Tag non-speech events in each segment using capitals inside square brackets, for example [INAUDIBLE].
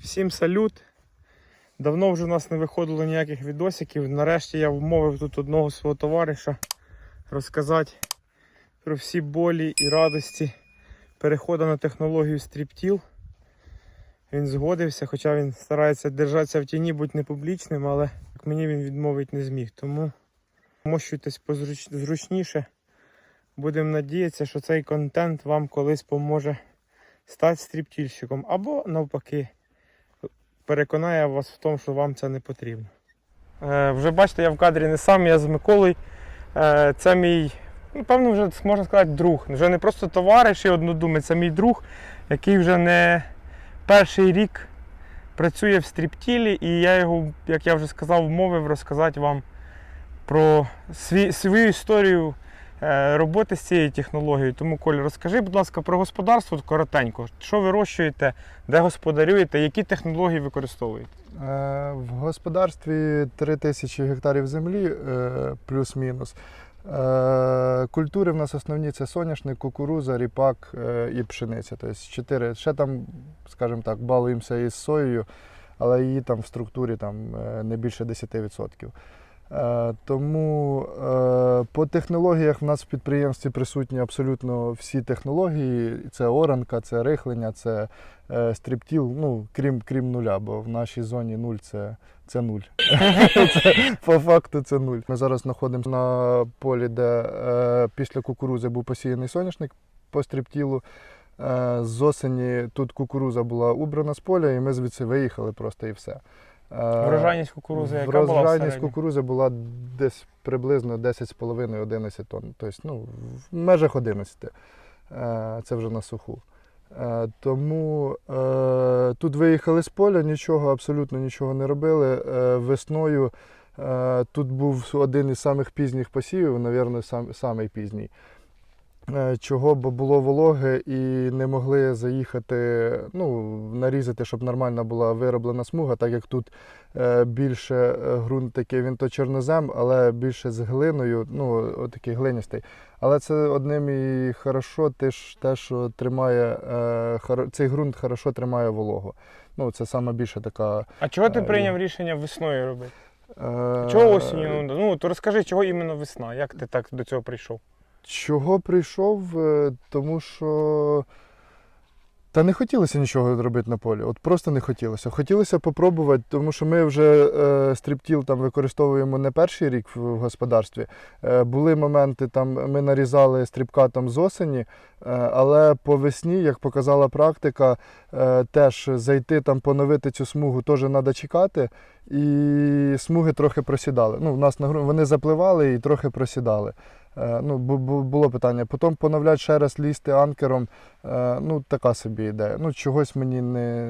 Всім салют. Давно вже у нас не виходило ніяких відосиків. Нарешті я вмовив тут одного свого товариша розказати про всі болі і радості переходу на технологію стріптіл. Він згодився, хоча він старається держатися в тіні, бути не публічним, але мені він відмовити не зміг. Тому мощуйтесь зручніше. Будемо надіятися, що цей контент вам колись поможе стати стріптільщиком або навпаки переконає вас в тому, що вам це не потрібно. Е, вже бачите, я в кадрі не сам, я з Миколою. Е, це мій, ну, певно, вже можна сказати, друг. Вже не просто товариш і однодумець, це мій друг, який вже не перший рік працює в стріптілі, і я його, як я вже сказав, вмовив розказати вам про свій, свою історію роботи з цією технологією. Тому, Коль, розкажи, будь ласка, про господарство коротенько. Що вирощуєте, де господарюєте, які технології використовуєте? Е, В господарстві 3 тисячі гектарів землі е, плюс-мінус. Е, Культури в нас основні це соняшник, кукуруза, ріпак е, і пшениця. Тобто 4. Ще там, скажімо так, балуємося із соєю, але її там в структурі там, е, не більше 10%. Е, Тому е, по технологіях в нас в підприємстві присутні абсолютно всі технології. Це оранка, це рихлення, це е, стріптіл, ну, крім, крім нуля, бо в нашій зоні нуль це, це нуль. [LAUGHS] це, по факту це нуль. Ми зараз знаходимося на полі, де після кукурузи був посіяний соняшник по стріптілу. З осені тут кукуруза була убрана з поля, і ми звідси виїхали просто і все. Е, Врожайність кукурузи, яка була Врожайність кукурузи була десь приблизно 10,5-11 тонн. Тобто ну, в межах 11. Е, Це вже на суху. Е, Тому тут виїхали з поля, нічого, абсолютно нічого не робили. Весною тут був один із самих пізніх посівів, мабуть, сам, самий пізній. Е, Чого, бо було вологе і не могли заїхати, ну, нарізати, щоб нормальна була вироблена смуга, так як тут е, більше е, ґрунт такий, він то чорнозем, але більше з глиною, ну, отакий глиністий. Але це одним і хорошо, те, що тримає, цей ґрунт хорошо тримає вологу. Ну, це саме більше така. А чого ти прийняв рішення весною робити? Чого осінню? Ну, то розкажи, чого іменно весна? Як ти так до цього прийшов? Чого прийшов? Е, Тому що. Та не хотілося нічого робити на полі. От просто не хотілося. Хотілося попробувати, тому що ми вже е, стріптіл там використовуємо не перший рік в, господарстві. Е, були моменти, там ми нарізали стрібка там з осені, е, але по весні, як показала практика, е, теж зайти там поновити цю смугу теж треба чекати. І смуги трохи просідали. Ну, в нас на вони запливали і трохи просідали. Е, Ну, бу- бу- було питання. Потім поновляти ще раз лізти анкером. е, Ну, така собі ідея. Ну, чогось мені не,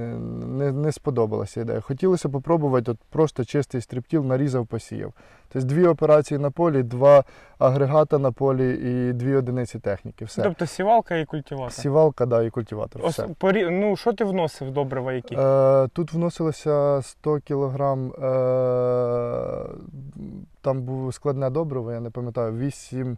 не, не сподобалася ідея. Хотілося попробувати от просто чистий стріптіл, нарізав, посіяв. Тобто дві операції на полі, два агрегата на полі і дві одиниці техніки. Все. Тобто сівалка і культиватор. Сівалка, да, і культиватор. Ос- Все. порі- Ну, що ти вносив добрива які? Е, тут вносилося 100 кілограм, е, там було складне добриво, я не пам'ятаю, 8, е,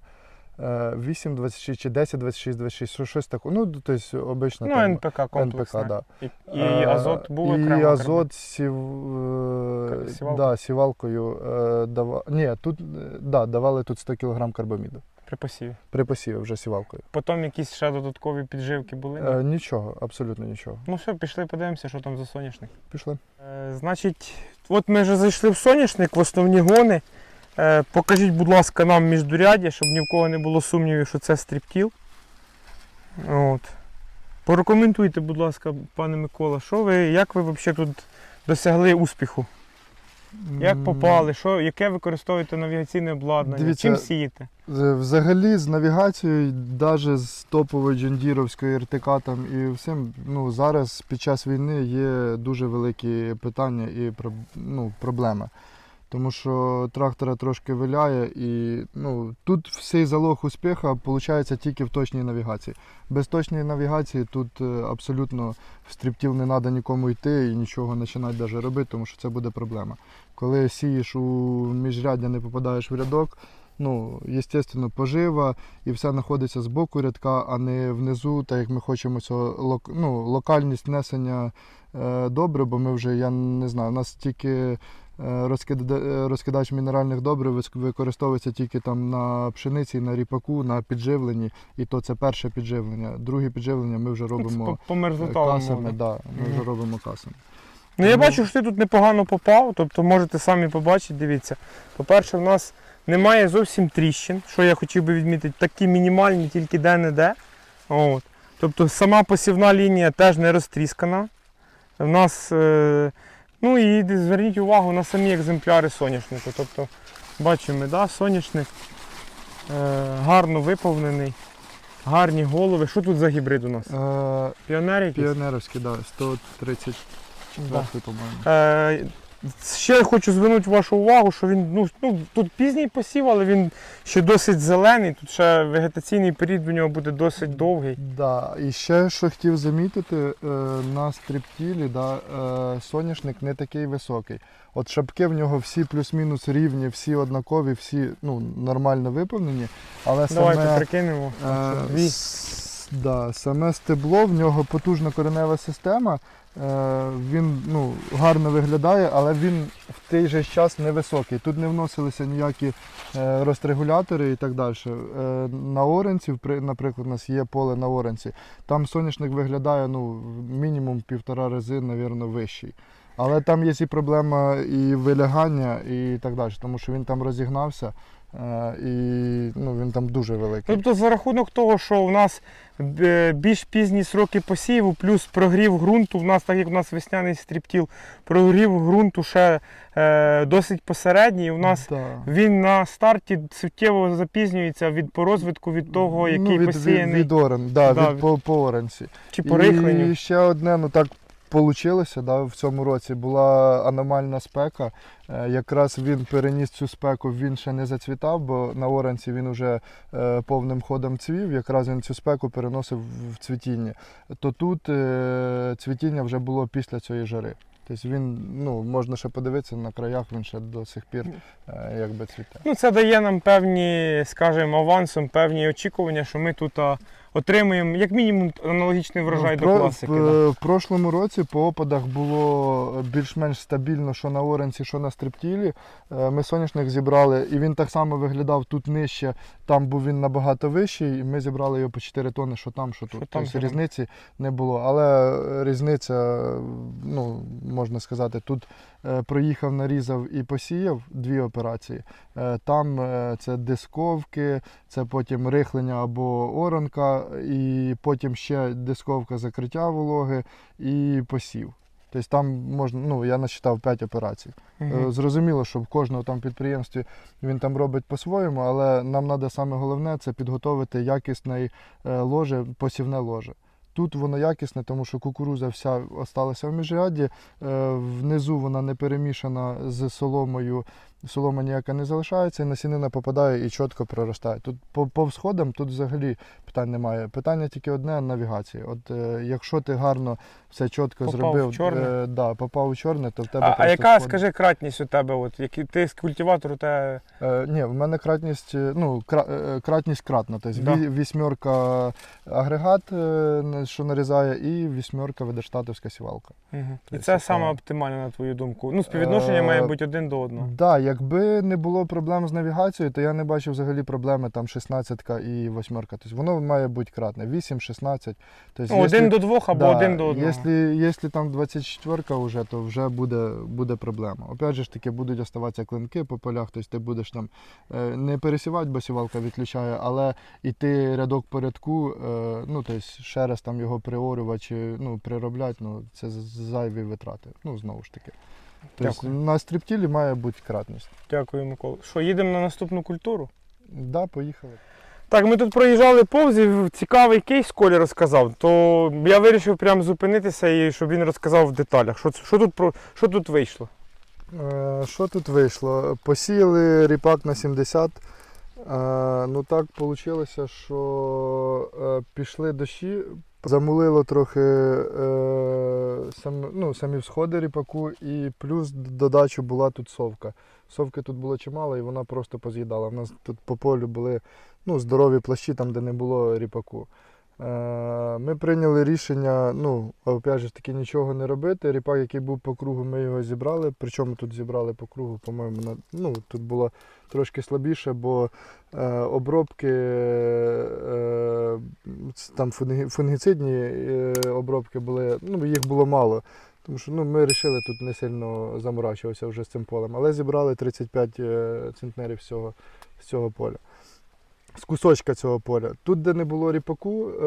8 26 чи 10, 26, 26, щось таке. Ну, тобто, обично ну, там, НПК комплексна. НПК, да. І, і Е, азот був І окремо. азот сів, е, Сівалкою? да, сівалкою е, дава, ні, тут, е, да, давали тут 100 кілограм карбаміду. при посіві. При посіві вже сівалкою. Потім якісь ще додаткові підживки були. Е, нічого, абсолютно нічого. Ну все, пішли подивимося, що там за соняшник. Пішли. Е, значить, от ми вже зайшли в соняшник, в основні гони. Е, покажіть, будь ласка, нам міждуряддя, щоб ні в кого не було сумнівів, що це стріптіл. От. Порекоментуйте, будь ласка, пане Микола, що ви, як ви взагалі тут досягли успіху? Як попали? Що, яке використовуєте навігаційне обладнання? Дивіться, Чим сієте? Взагалі з навігацією, навіть з топової джондіровської РТК там і всім, ну зараз під час війни є дуже великі питання і ну, проблеми. Тому що трактора трошки виляє, і ну, тут всей залог успіху виходить тільки в точній навігації. Без точної навігації тут е, абсолютно в стріптіл не треба нікому йти і нічого починати навіть робити, тому що це буде проблема. Коли сієш у міжряддя, не попадаєш в рядок, ну, естественно, пожива і все знаходиться з боку рядка, а не внизу, так як ми хочемо цього ну, локальність несення е, добре, бо ми вже, я не знаю, у нас тільки розкидач мінеральних добрив використовується тільки там на пшениці, на ріпаку, на підживленні, і то це перше підживлення. Друге підживлення ми вже робимо по, е, касами. Да, ми вже робимо касами. Ну, я бачу, що ти тут непогано попав, тобто можете самі побачити, дивіться. По-перше, в нас немає зовсім тріщин, що я хотів би відмітити, такі мінімальні, тільки де-не-де. Тобто сама посівна лінія теж не розтріскана. В нас, е, ну і зверніть увагу на самі екземпляри соняшнику. Тобто, бачимо, да, соняшник е, гарно виповнений, гарні голови. Що тут за гібрид у нас? Е, Піонер якийсь? Піонерівський, да, 134, Да. по-моєму. Е, ще хочу звернути вашу увагу, що він ну, ну, тут пізній посів, але він ще досить зелений. Тут ще вегетаційний період у нього буде досить довгий. Да, і ще що хотів замітити, е, на стриптілі да, е, соняшник не такий високий. От шапки в нього всі плюс-мінус рівні, всі однакові, всі ну, нормально виповнені, але Давайте саме, прикинемо. е, да, саме стебло, в нього потужна коренева система. Е, він ну, гарно виглядає, але він в той же час невисокий. Тут не вносилися ніякі е, розрегулятори і так далі. Е, на Оренці, наприклад, у нас є поле на Оренці. Там соняшник виглядає ну, мінімум півтора рази, мабуть, вищий. Але там є і проблема і вилягання, і так далі, тому що він там розігнався і ну, він там дуже великий. Тобто за рахунок того, що у нас е, більш пізні сроки посіву, плюс прогрів ґрунту, в нас, так як у нас весняний стріптіл, прогрів ґрунту ще е, досить посередній. У нас Да. він на старті суттєво запізнюється від по розвитку від того, який ну, від, посіяний від, від орен, да, Да, від, по, по оренці. чи по рихленню. І ще одне, ну так вийшло, да, в цьому році була аномальна спека. Е, Якраз він переніс цю спеку, він ще не зацвітав, бо на оранці він вже е, повним ходом цвів. Якраз він цю спеку переносив в цвітіння. То тут е, цвітіння вже було після цієї жари. Тобто він, ну, можна ще подивитися на краях, він ще до сих пір якби цвіте. Ну, це дає нам певні, скажімо, авансом, певні очікування, що ми тут а, отримуємо як мінімум аналогічний врожай Ну, до класики. В, да. в прошлому році по опадах було більш-менш стабільно, що на Оренці, що на стриптілі. Е, Ми соняшник зібрали, і він так само виглядав тут нижче, там був він набагато вищий, і ми зібрали його по 4 тони, що там, що тут. Там, тобто там. різниці не було. Але е, різниця, ну, можна сказати, тут е, проїхав, нарізав і посіяв дві операції. Е, Там е, це дисковки, це потім рихлення або оранка, і потім ще дисковка закриття вологи і посів. Тобто там можна, ну я насчитав 5 операцій. Е, Зрозуміло, що в кожному там підприємстві він там робить по-своєму, але нам треба саме головне це підготовити якісне ложе, посівне ложе. Тут воно якісне, тому що кукуруза вся осталася в міжряді, е, внизу вона не перемішана з соломою, солома ніяка не залишається, і насінина попадає і чітко проростає. Тут по, по всходам тут взагалі питань немає. Питання тільки одне навігації. От е, якщо ти гарно все чітко Попав зробив, в чорне. е, да, попав у чорне, то в тебе А, а просто яка, всходи. скажи, кратність у тебе? От, який, ти з культиватору те. Е, ні, в мене кратність, е, ну, кра, е, кратність кратна. Тобто Да. ві- вісьмерка агрегат, е, що нарізає, і вісьмерка ведештатовська сівалка. Угу. І Тобто це така- саме оптимально, на твою думку. Ну, співвідношення Е, має бути один до одного. Так, да, якби не було проблем з навігацією, то я не бачив взагалі проблеми там 16 і 8. Тобто воно має бути кратне. 8, 16. Тобто, Ну, якщо- один до двох або Да, один до одного. Якщо, якщо там 24 вже, то вже буде, буде проблема. Опять же ж таки будуть оставатися клинки по полях, тобто ти будеш там е, не пересівати, бо сівалка відключає, але йти рядок по рядку, е, ну тобто ще раз там його приорювати чи ну, приробляти, ну це зайві витрати. Ну, знову ж таки. Тобто Дякую. на стріптілі має бути кратність. Дякую, Микола. Що, їдемо на наступну культуру? Да, поїхали. Так, ми тут проїжджали повз і цікавий кейс Коля розказав, то я вирішив прямо зупинитися і щоб він розказав в деталях. Що, це- що, тут, про- що тут вийшло? Е, Що тут вийшло? Посіяли ріпак на 70. Е, Ну так вийшло, що е, пішли дощі Замулило трохи е, сам, ну, самі всходи ріпаку, і плюс додачу була тут совка. Совки тут було чимало, і вона просто поз'їдала. У нас тут по полю були ну, здорові плащі, там, де не було ріпаку. Е, Ми прийняли рішення, ну, опять же таки, нічого не робити. Ріпак, який був по кругу, ми його зібрали. Причому тут зібрали по кругу, по-моєму, ну, тут було трошки слабіше, бо е, обробки, е, там фунгіцидні е, обробки були, ну, їх було мало. Тому що ну, ми вирішили тут не сильно заморачуватися вже з цим полем. Але зібрали 35 е, центнерів з цього, з цього поля. З кусочка цього поля. Тут, де не було ріпаку, е,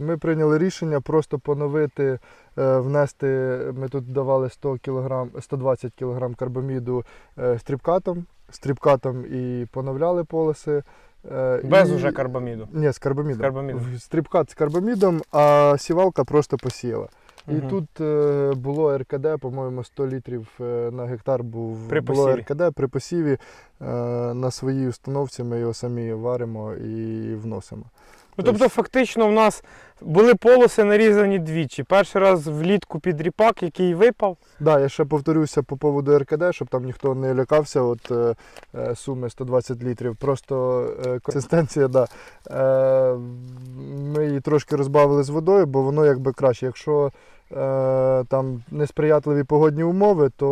ми прийняли рішення просто поновити, е, внести. Ми тут давали 100 кг, 120 кг карбаміду е, стрібкатом, стрібкатом і поновляли полоси. Без і- уже карбаміду. Ні, з карбамідом. З карбамідом. В- з карбамідом, а сівалка просто посіяла. І Мгм. тут е, було РКД, по-моєму, 100 літрів е, на гектар був При було посіві. РКД при посіві. Е, на своїй установці ми його самі варимо і вносимо. Ну, тобто, фактично, в нас були полоси нарізані двічі. Перший раз влітку під ріпак, який випав. Да, я ще повторюся по поводу РКД, щоб там ніхто не лякався от, е, е, суми 120 літрів. Просто е, консистенція, да. Е, ми її трошки розбавили з водою, бо воно якби краще. Якщо там несприятливі погодні умови, то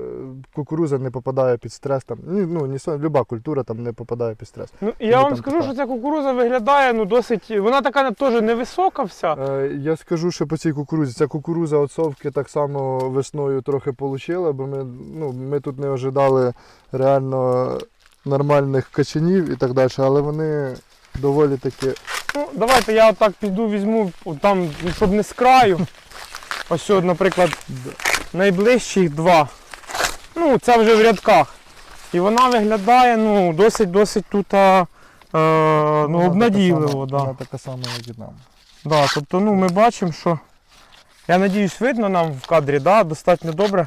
е, кукуруза не попадає під стрес. Там, ну, ні, люба культура там не попадає під стрес. Ну, і я Ну, вам там скажу, така. що ця кукуруза виглядає ну, досить. Вона така теж невисока вся. Е, Я скажу, що по цій кукурузі. Ця кукуруза от совки так само весною трохи получила, бо ми, ну, ми тут не ожидали реально нормальних качанів і так далі, але вони доволі таки. Ну, давайте я отак піду, візьму там, щоб не з краю. Ось, наприклад, найближчих два. Ну, це вже в рядках. І вона виглядає ну, досить-досить тут а, е, ну, обнадійливо. Да. Вона така сама, як і нам. Да, тобто ну, ми бачимо, що. Я надіюсь, видно нам в кадрі, да, достатньо добре.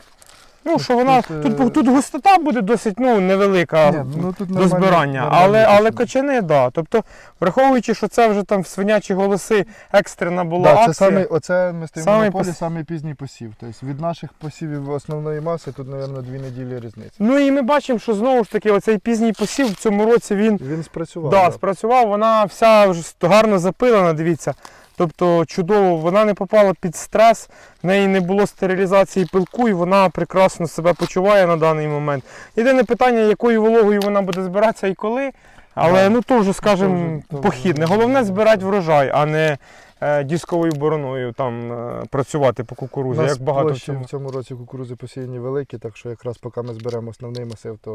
Ну, що вона. Тут, е, Тут, тут густота буде досить ну, невелика Ні, ну, тут до збирання. Але, але качани. качани, да. Тобто, враховуючи, що це вже там в свинячі голоси екстрена була Да, це акція. самий, оце ми стоїмо Самий на полі, пос- самий пізній посів. Тобто від наших посівів основної маси тут, мабуть, дві неділі різниця. Ну і ми бачимо, що знову ж таки оцей пізній посів в цьому році він Він спрацював. да, да. спрацював, вона вся вже гарно запилена, дивіться. Тобто чудово, вона не попала під стрес, в неї не було стерилізації пилку, і вона прекрасно себе почуває на даний момент. Єдине питання, якою вологою вона буде збиратися і коли. Але ну то вже, скажімо, похідне. Головне збирати врожай, а не е, дисковою бороною там е, працювати по кукурузі, як багато в цьому. в цьому році кукурузи посіяні великі, так що якраз поки ми зберемо основний масив, то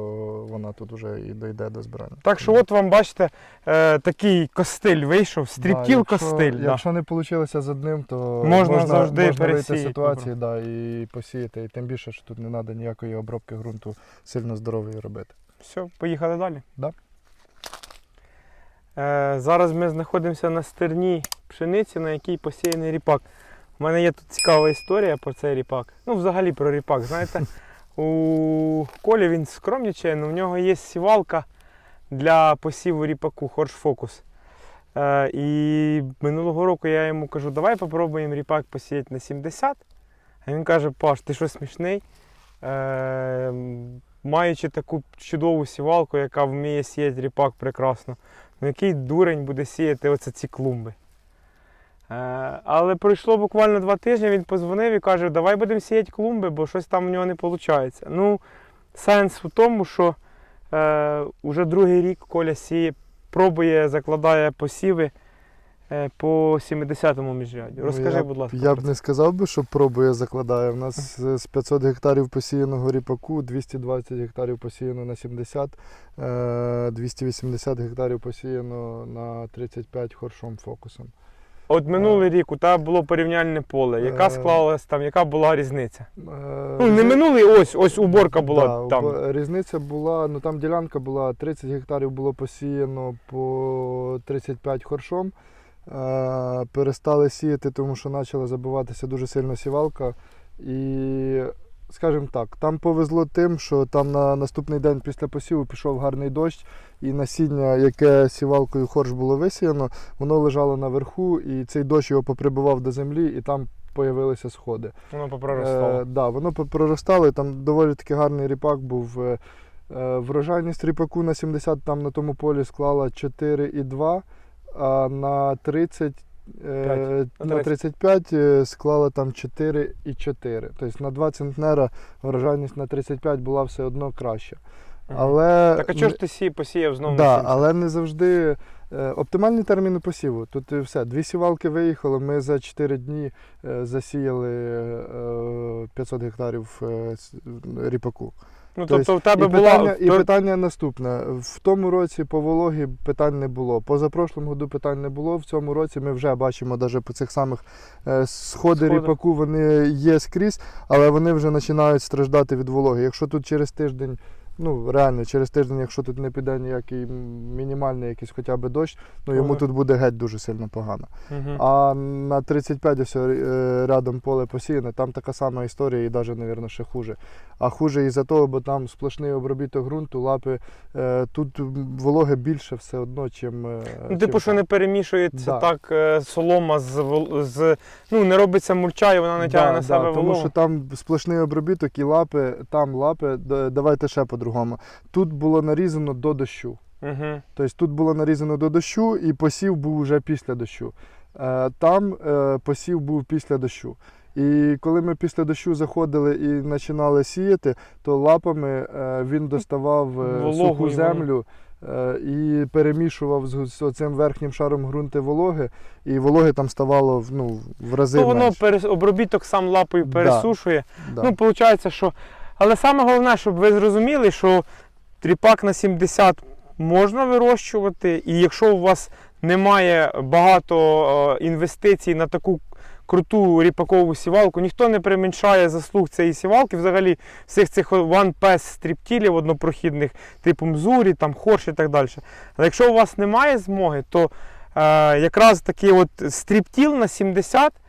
вона тут вже і дійде до збирання. Так що от вам бачите, е, такий костиль вийшов, Да, стрібкіл якщо- костиль. Да. Якщо не вийшло з одним, то Можна завжди можна вийти з пересіяти, ситуації да, і посіяти. І тим більше, що тут не треба ніякої обробки ґрунту сильно здорової робити. Все, поїхали далі. Да. Е, зараз ми знаходимося на стерні пшениці, на якій посіяний ріпак. У мене є тут цікава історія про цей ріпак. Ну, взагалі про ріпак. Знаєте, у Колі він скромнічає, але в нього є сівалка для посіву ріпаку, Хорш Фокус. Е, і минулого року я йому кажу, давай попробуємо ріпак посіяти на 70. А він каже, Паш, ти що смішний? Е, маючи таку чудову сівалку, яка вміє сіяти ріпак прекрасно, ну який дурень буде сіяти оце ці клумби. Е, але пройшло буквально два тижні, він позвонив і каже, давай будемо сіяти клумби, бо щось там у нього не виходить. Ну, сенс у тому, що е, уже другий рік Коля сіє, пробує, закладає посіви по 70-му міжряді. Розкажи, Ну, я, будь ласка. Я б не сказав би, що пробує закладає. У нас з 500 гектарів посіяного ріпаку, 220 гектарів посіяно на 70, е, 280 гектарів посіяно на 35 хоршом фокусом. От минулий рік у тебе було порівняльне поле. Яка Е, склалась там, яка була різниця? Е, Ну, не минулий, ось, ось уборка була Да, там. Різниця була, ну там ділянка була 30 гектарів було посіяно по 35 хоршом. Е, перестали сіяти, тому що почала забиватися дуже сильно сівалка. І скажімо так, там повезло тим, що там на наступний день після посіву пішов гарний дощ, і насіння, яке сівалкою хорш було висіяно, воно лежало наверху, і цей дощ його поприбивав до землі, і там появилися сходи. Воно попроростало. Е, да, воно проростало, і там доволі таки гарний ріпак був. Е, е, врожайність ріпаку на 70 там на тому полі склала 4,2, а на 30. е, На На 35 е, склала там 4,4. Тобто на 2 центнера врожайність на 35 була все одно краща. Але, Так а чого ж ти сі, посіяв знову да, 70? але не завжди е, оптимальні терміни посіву. Тут все, дві сівалки виїхали, ми за 4 дні засіяли е, 500 гектарів ріпаку. Ну, тобто тобто в тебе і, була... питання, і питання наступне. В тому році по вологі питань не було. Позапрошлому году питань не було. В цьому році ми вже бачимо навіть по цих самих е, сходи Сходи. ріпаку, вони є скрізь, але вони вже починають страждати від вологи. Якщо тут через тиждень, ну реально через тиждень, якщо тут не піде ніякий мінімальний якийсь хоча б дощ, ну йому Ага. тут буде геть дуже сильно погано. Мгм. А на 35 ось е, рядом поле посіяне, там така сама історія і навіть, мабуть, ще хуже. А хуже із-за того, бо там сплошний обробіток ґрунту, лапи, е, тут вологи більше все одно, чим. е, Ну, чим типу, що не перемішується Да. так е, солома з, з. Ну, не робиться мульча і вона не тягне Да, на себе да, тому що там сплошний обробіток і лапи, там лапи, давайте ще по-другому. Тут було нарізано до дощу. Угу. Тобто тут було нарізано до дощу, і посів був вже після дощу. Е, Там е, посів був після дощу. І коли ми після дощу заходили і починали сіяти, то лапами е, він доставав Вологу суху землю і перемішував з, цим верхнім шаром ґрунти вологи, і вологи там ставало ну, в рази То воно менше. перес... обробіток сам лапою Да. пересушує. Да. Ну, виходить, що. Але саме головне, щоб ви зрозуміли, що тріпак на 70 можна вирощувати, і якщо у вас немає багато е, інвестицій на таку круту ріпакову сівалку, ніхто не применшає заслуг цієї сівалки, взагалі всіх цих One Pass стріптілів однопрохідних, типу Мзурі, там Хорш і так далі. Але якщо у вас немає змоги, то е, якраз такий от стріптіл на 70 Е,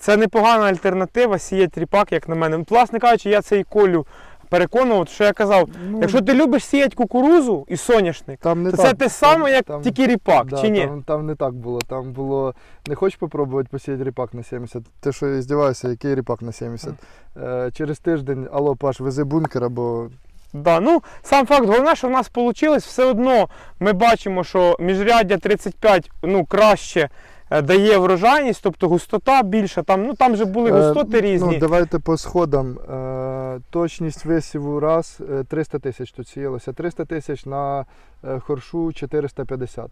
Це непогана альтернатива, сіяти ріпак, як на мене. Ну, Власне кажучи, я цей колю переконував, що я казав, Ну, якщо ти любиш сіяти кукурузу і соняшник, там не то так, це те саме, як там- тільки ріпак, Да, чи ні? Там, там не так було. Там було. Не хочеш попробувати посіяти ріпак на 70? Ти що я здіваюся, який ріпак на 70? Е, через тиждень, алло, Паш, вези бункер, або Да, ну, сам факт, головне, що в нас вийшло, все одно ми бачимо, що міжряддя 35 ну, краще е, дає врожайність, тобто густота більша, там, ну, там же були Е, густоти різні. Ну, давайте по сходам. Е, точність висіву раз е, 300 тисяч тут сіялося. 300 тисяч на е, хоршу 450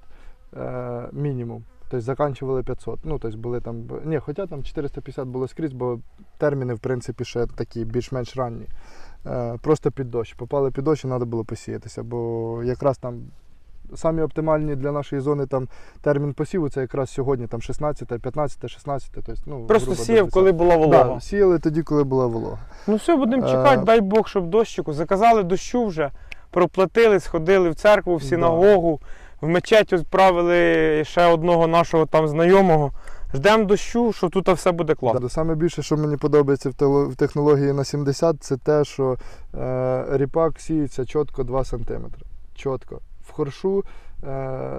е, мінімум. Тобто заканчували 500. Ну, тобто були там. Ні, хоча там 450 було скрізь, бо терміни, в принципі, ще такі більш-менш ранні. Е, просто під дощ. Попали під дощ і треба було посіятися, бо якраз там. Самі оптимальні для нашої зони там термін посіву це якраз сьогодні, там 16, 15, 16. Тобто, ну, Просто грубо сіяв, 10. коли була волога. Да, сіяли тоді, коли була волога. Ну все, будемо Е, чекати, дай Бог, щоб дощику. Заказали дощу вже, проплатили, сходили в церкву, в Да. синагогу, в мечеть відправили ще одного нашого там знайомого. Ждемо дощу, що тут все буде класно. Да. Саме більше, що мені подобається в, в технології на 70, це те, що е, ріпак сіється чітко 2 см. Чітко. Е,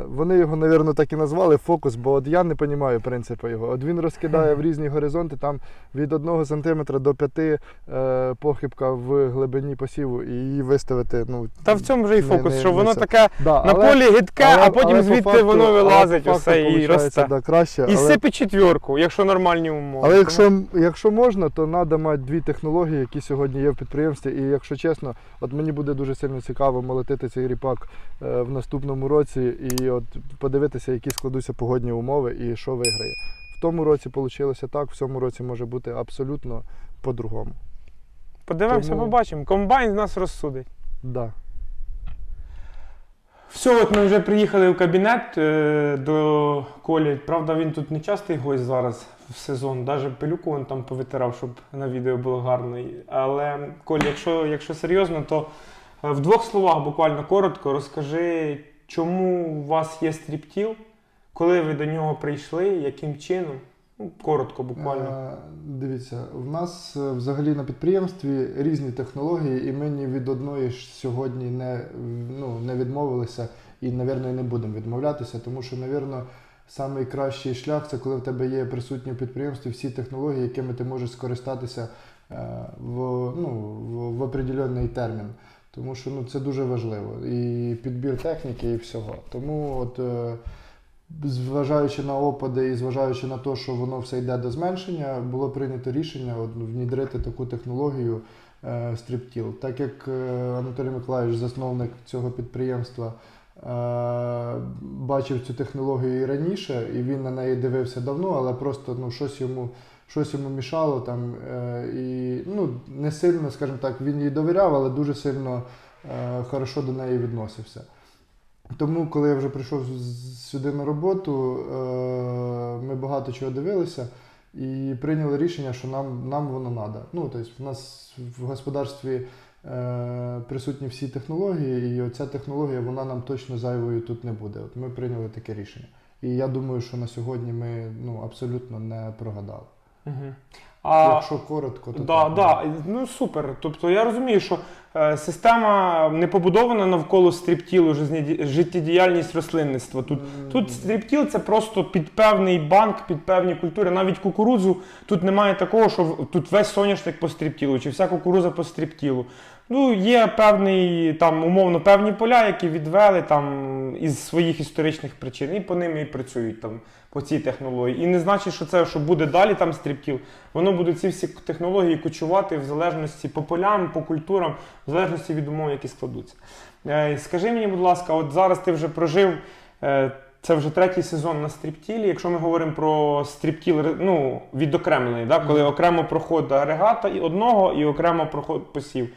вони його, мабуть, так і назвали фокус, бо от я не розумію принципу його. От він розкидає в [LAUGHS] різні горизонти, там від 1 см до 5 е, похибка в глибині посіву і її виставити. Ну, Та в цьому вже і фокус, не- що воно таке да, на але- полі гидке, але- а потім але звідти факту- воно вилазить усе і росте. Да, краще, І але- сипе четвірку, якщо нормальні умови. Але якщо, якщо можна, то треба мати дві технології, які сьогодні є в підприємстві. І якщо чесно, от мені буде дуже сильно цікаво молотити цей ріпак е, в наступному році і от подивитися, які складуться погодні умови і що виграє. В тому році вийшло так, в цьому році може бути абсолютно по-другому. Подивимося, тому- побачимо. Комбайн нас розсудить. Да. Все, от ми вже приїхали в кабінет е, до Колі. Правда, він тут не частий гость зараз в сезон. Навіть пилюку він там повитирав, щоб на відео було гарно. Але Колі, якщо, якщо серйозно, то е, в двох словах, буквально коротко, розкажи, чому у вас є стріптіл, коли ви до нього прийшли, яким чином. Ну, коротко, буквально. Е, Дивіться, в нас е, взагалі на підприємстві різні технології, і ми ні від одної ж сьогодні не, ну, не відмовилися і, мабуть, не будемо відмовлятися, тому що, мабуть, найкращий шлях це коли в тебе є присутні в підприємстві всі технології, якими ти можеш скористатися е, в, ну, в, в определенний термін. Тому що ну, це дуже важливо. І підбір техніки, і всього. Тому от. е, Зважаючи на опади і зважаючи на те, що воно все йде до зменшення, було прийнято рішення от, внідрити таку технологію е, стріптіл. Так як е, Анатолій Миколаївич, засновник цього підприємства, е, бачив цю технологію і раніше, і він на неї дивився давно, але просто ну, щось йому. Щось йому мішало там, е, і ну, не сильно, скажімо так, він їй довіряв, але дуже сильно е, хорошо до неї відносився. Тому, коли я вже прийшов сюди на роботу, е, ми багато чого дивилися і прийняли рішення, що нам, нам воно треба. Ну, тобто, в нас в господарстві присутні всі технології, і оця технологія вона нам точно зайвою тут не буде. От ми прийняли таке рішення. І я думаю, що на сьогодні ми ну, абсолютно не прогадали. Угу. А, Якщо коротко, то да, так. да, ну супер. Тобто я розумію, що е, система не побудована навколо стріптілу, життєдіяльність рослинництва. Тут, тут стріптіл це просто під певний банк, під певні культури. Навіть кукурудзу тут немає такого, що в- тут весь соняшник по стріптілу, чи вся кукуруза по стріптілу. Ну, є певний там умовно певні поля, які відвели там із своїх історичних причин, і по ним і працюють там по цій технології. І не значить, що це що буде далі там стріптіл. Воно буде ці всі технології кочувати в залежності по полям, по культурам, в залежності від умов, які складуться. Е, Скажи мені, будь ласка, от зараз ти вже прожив. е, Це вже третій сезон на стріптілі. Якщо ми говоримо про стріптіл ну, відокремлений, да, коли окремо проходить агрегата і одного і окремо проход посів.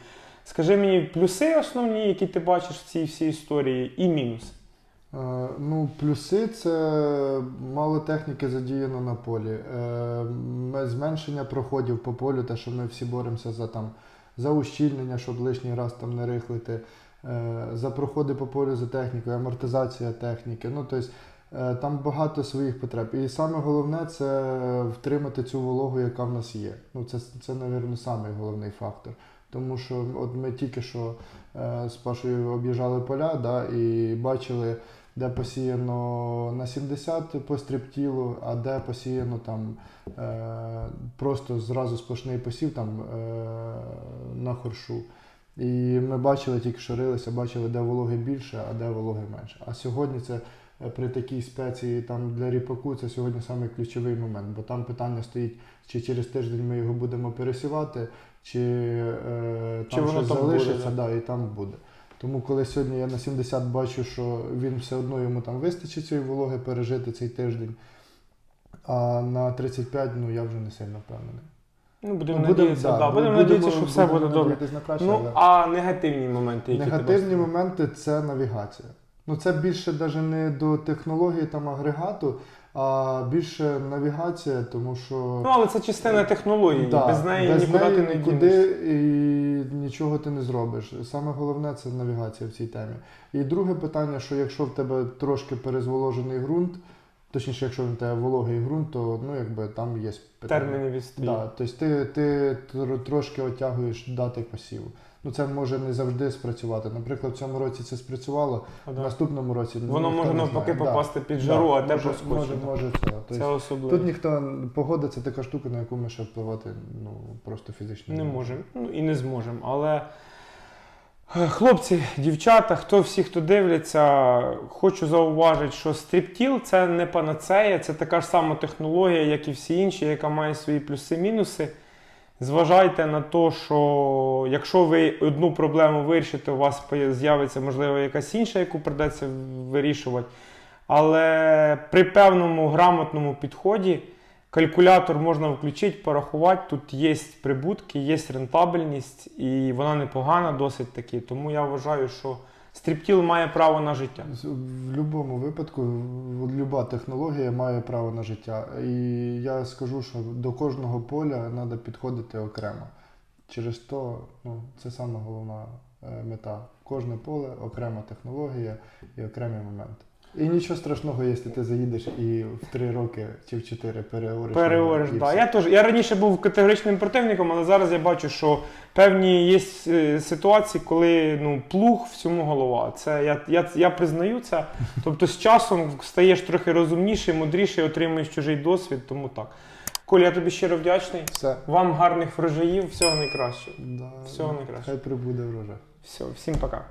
Скажи мені плюси основні, які ти бачиш в цій всій історії, і мінуси. Е, Ну, плюси це мало техніки задіяно на полі. Е, Зменшення проходів по полю, те, що ми всі боремося за там за ущільнення, щоб лишній раз там не рихлити, е, за проходи по полю за технікою, амортизація техніки. Ну, тобто, там багато своїх потреб. І саме головне це втримати цю вологу, яка в нас є. Ну, це, це, мабуть, самий головний фактор. Тому що от ми тільки що з Пашою об'їжджали поля да, і бачили, де посіяно на 70 по стріптілу, а де посіяно там е, просто зразу сплошний посів там е, на хоршу. І ми бачили, тільки що рилися, бачили, де вологи більше, а де вологи менше. А сьогодні це е, при такій спеції там для ріпаку це сьогодні саме ключовий момент, бо там питання стоїть, чи через тиждень ми його будемо пересівати, чи, е, Чи там воно щось там буде, залишиться, да? да, і там буде. Тому коли сьогодні я на 70 бачу, що він все одно йому там вистачить цієї вологи пережити цей тиждень, а на 35 ну я вже не сильно впевнений. Ну, будемо Ну, надіятися, да, да, бу- будемо надіятися, що все буде добре. на краще, Ну, але... а негативні моменти, які Негативні тебе моменти це навігація. Ну це більше навіть не до технології там агрегату, а більше навігація, тому що Ну, але це частина технології. Да, без неї без нікуди неї ти не нікуди і нічого ти не зробиш. Саме головне це навігація в цій темі. І друге питання, що якщо в тебе трошки перезволожений ґрунт, точніше, якщо в тебе вологий ґрунт, то ну якби там є питання. Терміни відстрій. Да, тобто ти, ти трошки оттягуєш дати посіву. Ну це може не завжди спрацювати. Наприклад, в цьому році це спрацювало, А, в да. наступному році Воно може навпаки попасти під жару, Да, а те може, може, може це. Тобто, Це особливо. Тут ніхто погода це така штука, на яку ми ще впливати ну, просто фізично Не можемо. Ну і не зможемо. Але е, хлопці, дівчата, хто всі, хто дивляться, хочу зауважити, що стріптіл це не панацея, це така ж сама технологія, як і всі інші, яка має свої плюси-мінуси. Зважайте на те, що якщо ви одну проблему вирішите, у вас з'явиться, можливо, якась інша, яку придеться вирішувати. Але при певному грамотному підході калькулятор можна включити, порахувати. Тут є прибутки, є рентабельність, і вона непогана досить таки. Тому я вважаю, що стріптіл має право на життя. В будь-якому випадку люба технологія має право на життя. І я скажу, що до кожного поля треба підходити окремо. Через то ну, це саме головна е, мета. Кожне поле окрема технологія і окремі моменти. І нічого страшного, якщо ти заїдеш і в три роки чи в чотири переориш. Переориш, і да. Я теж. Я раніше був категоричним противником, але зараз я бачу, що певні є е, ситуації, коли ну, плуг всьому голова. Це я, я, я признаю це. [LAUGHS] Тобто з часом стаєш трохи розумніший, мудріший, отримуєш чужий досвід, тому так. Коля, я тобі щиро вдячний. Все. Вам гарних врожаїв, всього найкращого. Да. Всього найкращого. Хай прибуде врожай. Все, всім пока.